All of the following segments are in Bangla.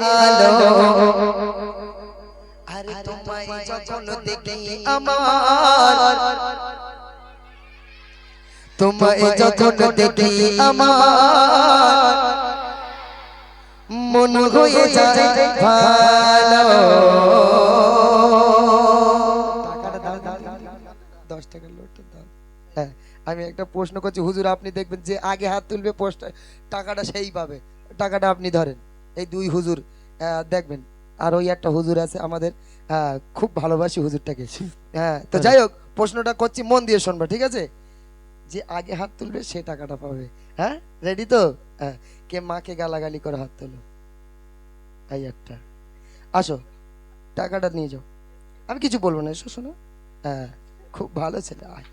আলো আরে তোমায় যখন দেখি আমার তোমায় যখন দেখি আমার মন হয়ে যায় ভালো হ্যাঁ আমি একটা প্রশ্ন করছি হুজুর আপনি দেখবেন যে আগে হাত তুলবে টাকাটা সেই পাবে টাকাটা আপনি ধরেন এই দুই হুজুর দেখবেন আর ওই একটা হুজুর আছে আমাদের খুব ভালোবাসি হুজুরটাকে। হ্যাঁ তো যাই হোক প্রশ্নটা করছি মন দিয়ে শুনবা ঠিক আছে? যে আগে হাত তুলবে সে টাকাটা পাবে। হ্যাঁ রেডি তো? হ্যাঁ কে মাকে গালাগালি করে হাত তোলো। এই একটা। আসো টাকাটা নিয়ে যাও। আমি কিছু বলব না এসো শোনো। হ্যাঁ খুব ভালো ছেলে আয়।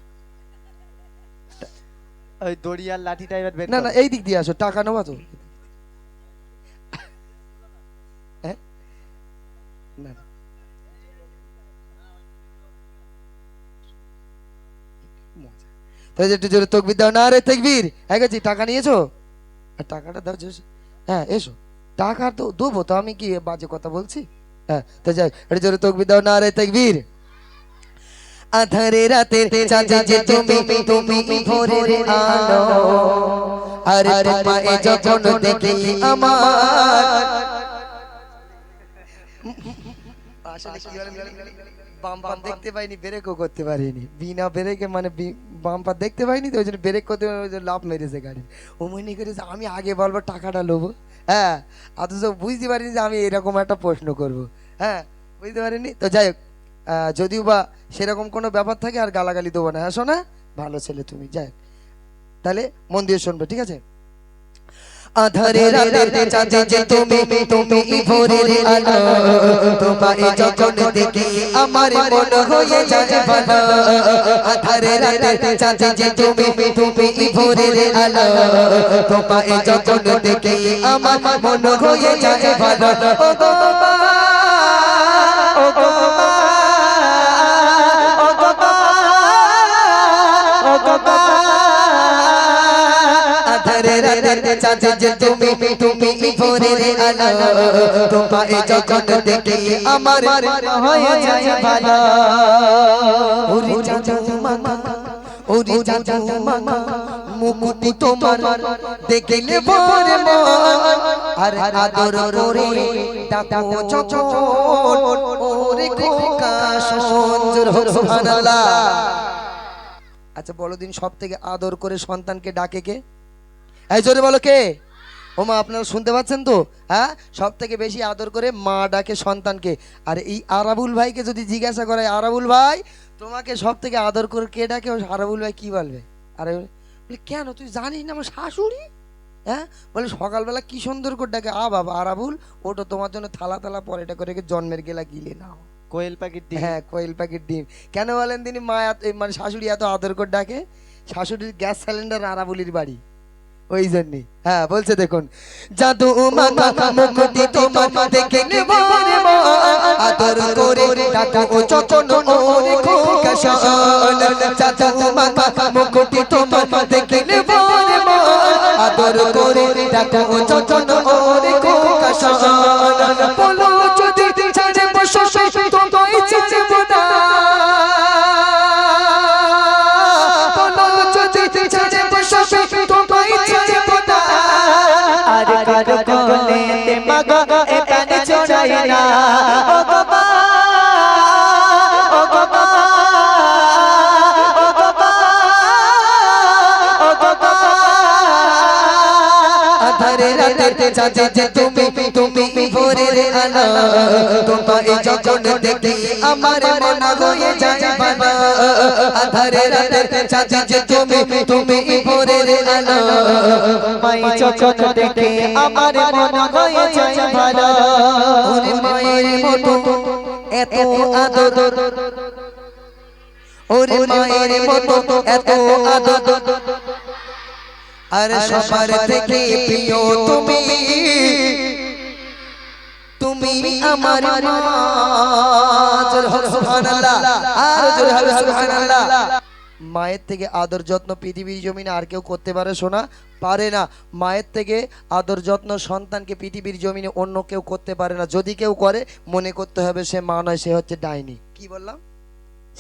ওই দড়িয়ার লাঠিটা এবার বের না না এই দিক দিয়ে আসো টাকা নেবা তো। না না। মজা। তো এই যে একটু জোরে তকবির দাও। না রে তকবির। হ্যাঁ গেছি টাকা নিয়েছো? আর টাকাটা দাও যে হ্যাঁ এসো। টাকা তো দেবো, তো আমি কি বাজে কথা বলছি? হ্যাঁ তো যাই, একটু জোরে তকবির দাও। না রে তকবির। আধারে রাতে চাঁদে যে তুমি তুমি ভোরের আলো, আর তোমায় যখন দেখি আমার আসলে কি বাম্পার দেখতে পাইনি ব্রেকও করতে পারিনি। বিনা ব্রেকে মানে বাম্পার দেখতে পাইনি তো ওই জন্য ব্রেক করতে ওই জন্য লাভ মেরেছে গাড়ি। ও মনে করেছে আমি আগে বলব টাকাটা লোবো। হ্যাঁ অথচ বুঝতে পারিনি যে আমি এরকম একটা প্রশ্ন করব। হ্যাঁ বুঝতে পারিনি? তো যাই হোক যদিও বা সেরকম কোনো ব্যাপার থাকে আর গালাগালি দেবো না। হ্যাঁ শোনা ভালো ছেলে তুমি যাই হোক। তাহলে মন দিয়ে শুনবে ঠিক আছে? আধারে রাতে চাঁদে যে তুমি তুমি ভোরের আলো তোমায় যখন দেখি আমার মন হয়ে যায় ভালো আধারে রাতে চাঁদে যে তুমি তুমি ভোরের আলো তোমায় যখন দেখি আমার মন হয়ে যায় ভালো ও গো মা, ও গো চাঁদে যে তুমি তুমি আলো। আমার হয়ে যায় ভালো। ওরে চাচু মামা, ওরে চাচু মামা, মুকুটি তোমার মন। আর আদর ডাকো ওরে সুবহানাল্লাহ। আচ্ছা বলো দিন সব থেকে আদর করে সন্তানকে ডাকে কে? এই জোরে বলো কে? ও মা আপনারা শুনতে পাচ্ছেন তো? হ্যাঁ? সব থেকে বেশি আদর করে মা ডাকে সন্তানকে। আর এই আরাবুল ভাইকে যদি জিজ্ঞাসা করে আরাবুল ভাই তোমাকে সব থেকে আদর করে কে ডাকে? ও আরাবুল ভাই কি বলবে? আরে বলে কেন? তুই জানিস না আমার শাশুড়ি? হ্যাঁ? বলে সকালবেলা কি সুন্দর করে ডাকে। আ বাবা আরাবুল ওটা তোমার জন্য থালা থালা পরেটা করে জন্মের গেলা গিলে নাও। কোয়েল পাখির ডিম। হ্যাঁ কোয়েল পাখির ডিম। কেন বলেন তিনি মা এত মানে শাশুড়ি এত আদর করে ডাকে? শাশুড়ির গ্যাস সিলিন্ডার আরাবুলির বাড়ি। ওই জন্যই হ্যাঁ বলছে দেখুন। জাদু মামা মুকুটি তোমার দেখে নেব আদর করে ডাকো চচন ওরে জাদু তোমার দেখে নেব আদর করে ডাকো চচন ওরে না ও মা, ও গো ও গো ও গো আধারে রাতে চাঁদে যে তুমি তুমি ভোরের আলো। তোমায় যখন দেখি আমার মন হয়ে যায় ভালো আধারে রাতে যে তুমি তুমি ভোরের আলো। মাই চোখ দেখে আমার মন হয়ে যায় ভালো। ওরে মায়ের মতো, এত আদর। ওরে মায়ের মতো, এত আদর। আর সবার থেকে প্রিয় তুমি তুমি আমার মা। মায়ের থেকে আদর যত্ন পৃথিবীর জমিনে আর কেউ করতে পারে শোনা পারে না। মায়ের থেকে আদর যত্ন সন্তানকে পৃথিবীর জমিনে অন্য কেউ করতে পারে না। যদি কেউ করে, মনে করতে হবে সে মা নয়, সে হচ্ছে ডাইনি। কি বললাম?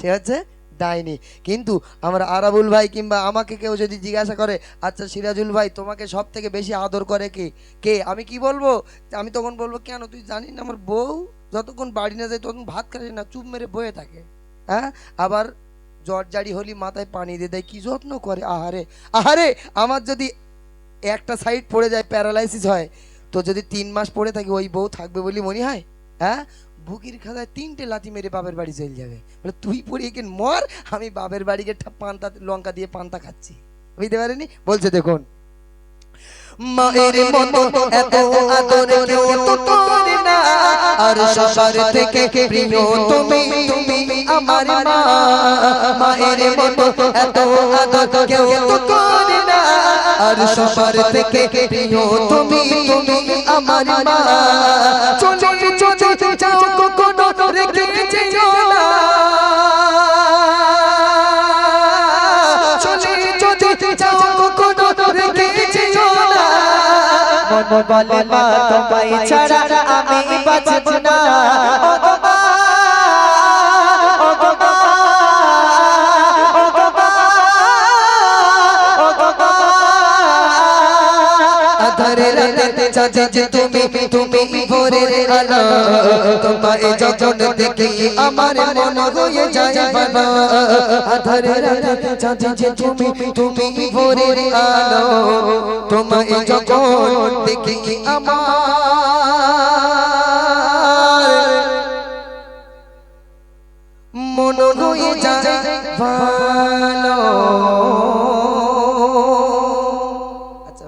সে হচ্ছে ডাইনি। কিন্তু আমরা আরাবুল ভাই কিংবা আমাকে কেউ যদি জিজ্ঞাসা করে আচ্ছা সিরাজুল ভাই, তোমাকে সব থেকে বেশি আদর করে কে? কে? আমি কি বলব? আমি তখন বলব, কেন? তুই জানিস না, আমার বউ যতক্ষণ বাড়ি না যায় ততক্ষণ ভাত খায় না, চুপ মেরে বয়ে থাকে। হ্যাঁ? আবার জ্বর জারি হলি মাথায় পানি দিয়ে দেয়, কি যত্ন করে? আহারে আহারে, আমার যদি একটা সাইড পড়ে যায় প্যারালাইসিস হয়, তো যদি তিন মাস পড়ে থাকে, ওই বউ থাকবে বলি মনে হয়? হ্যাঁ? বুকির খাতায় তিনটে লাথি মেরে বাপের বাড়ি চলে যাবে। বলে, তুই পড়িয়ে কেন মর? আমি বাপের বাড়িকে পান্তা লঙ্কা দিয়ে পান্তা খাচ্ছি। বুঝতে পারিনি বলছে, দেখুন মায়ের মতো এত আদর কেউ তো করে না আর সবার থেকে প্রিয় তুমি তুমি আমার মা মায়ের মতো এত আদর কেউ তো করে না আর সবার থেকে প্রিয় তুমি তুমি আমার মা চলে চলে যাও কখনো মন বলে মা তোমায় ছাড়া আমি বাঁচব না। আধারে চাচ্ছি তুমি তুমি ভোরের আলো, তোমায় যখন দেখি আমার মন হয়ে যায় ভালো। আধারে রাতে চাচ্ছি তুমি তুমি ভোরের আলো, তোমায় যখন দেখি আমার